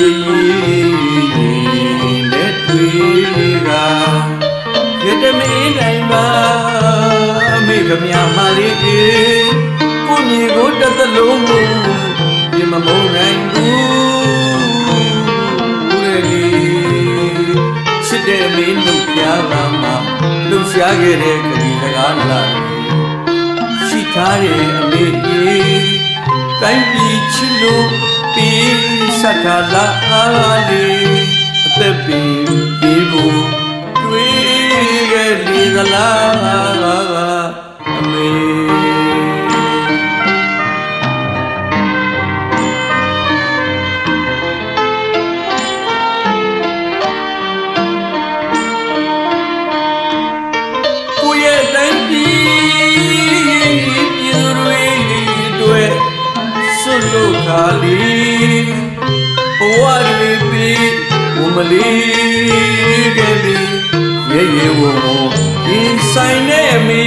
နဲ့တွေ့ကရတမင်းတိုင်းမှာအမေခမရမလေးကြီးကိုမြေကိုတသက်လုံးကိုပြမမုန်းနိုင်ဘူးလေလေစစ်တဲ့မင်းတို့ပြားပါမှာလှူရှားခဲ့တဲ့ကလေးစကားလားရှိထားတဲ့အမေကြီးတိုင်းပြည်ချစ်လို့ ပြီးဆက်တာလာအားလေးအသက်ပင်ပြီးဖို့တွေ့ခဲ့လေသလားအမေကိုရဲ့တိုင်းပြည်ပြည်သူတွေတွေ့ဆွလို့ခါလီ မလီခဲ့ပြီရေရေဝဝဒီဆိုင်နဲ့အမေ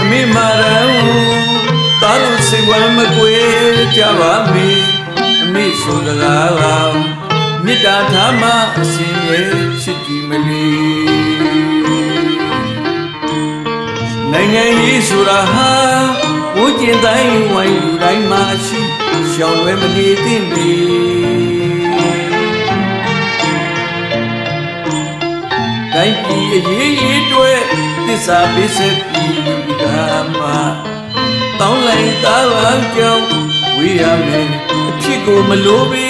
အမေမာရန်တာလို့စိတ်ဝမ်းမကွေကြပါမေအမေဆိုစကားကမေတ္တာထားမှအစဉ်ရဲ့ချစ်ကြည်မလီနိုင်ငံရေးဆိုတာဟာဝကျင်တိုင်းဝိုင်းလူတိုင်းမှာရှိရှောင်လွဲမနေသင့်ပေ တိုင်းပြည်အရေးရေးတွေသစ္စာပေးဆက်ပြီးကမှာတောင်းလိုက်သားပါကြောင့်ဝေးရမယ်အဖြစ်ကိုမလိုပေ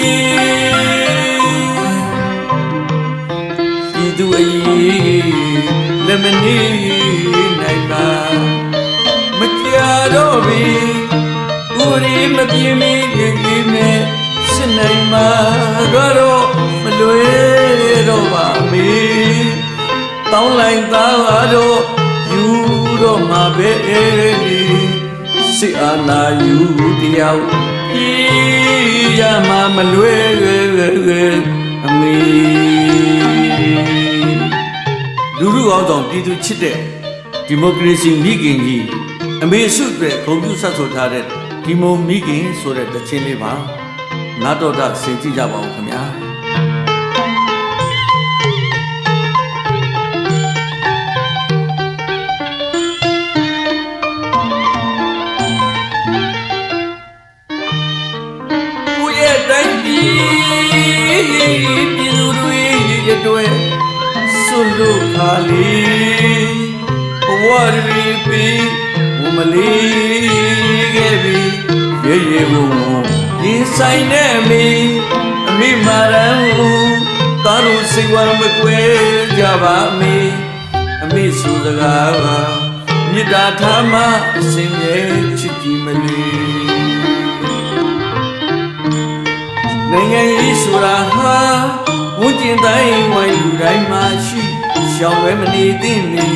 ပြည်သူအရေးလက်မနေနိုင်ပါမကြတော့ပြီဦးရီမပြင်းမီရေးကြီးမဲ့စစ်နိုင်မှာကတော့မလွယ်တော့ပါမေ တောင်းလိုက်သားတော့ယူတော့မှာပဲလေစစ်အာဏာယူတယောက်ပြည်ရမှာမလွယ်အမေလူလူအောင်ဆောင်ပြည်သူချစ်တဲ့ဒီမိုကရေစီမိခင်ကြီးအမေစုအတွက်ဂုဏ်ပြုဆက်ဆိုထားတဲ့ဒီမိုမိခင်ဆိုတဲ့တခြင်းလေးပါနာတော်တာဆင်ကြည့်ကြပါဦးခင်ဗျာ ရဲ့တွေ့ဆွလို့ခါလီဘဝတွေပြီးဘုမလီခဲ့ပြီရေရေဝုံရင်ဆိုင်နဲ့အမေအမေမာရန်ဦးတားလို့စိတ်ဝမ်းမကွဲကြပါအမေအမေဆိုစကားကမေတ္တာထားမှအစဉ်ရဲ့ချစ်ကြည်မလီနိုင်ငံရေးဆိုတာဟာ ဝန်းကျင်တိုင်းဝိုင်းလူတိုင်းမှာရှိရှောင်လွဲမနေသင့်လေ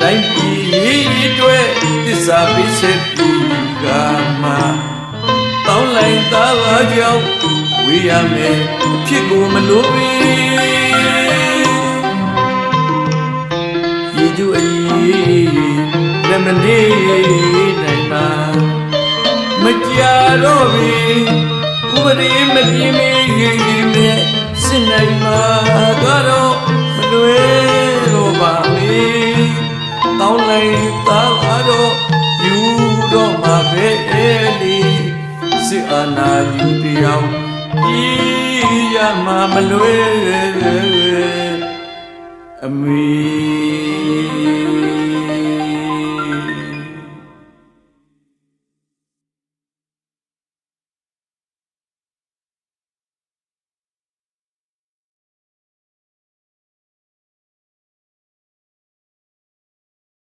တိုင်းပြည်ရေးတွေသစ္စာပေးဆက်ပြီးကမှတောင်းလိုက်သားပါကြောင့်ဝေးရမယ်အဖြစ်ကိုမလိုပေပြည်သူအရေးလက်မနေ တော့ပြီဥပဒေမပြင်းမရေးရေးမဲ့စစ်နိုင်မှာကတော့မလွယ်တော့ပါမေတောင်းလိုက်သားကတော့ယူတော့မှာပဲလေစစ်အာဏာယူတရားပြည်ရမှာမလွယ်အမေ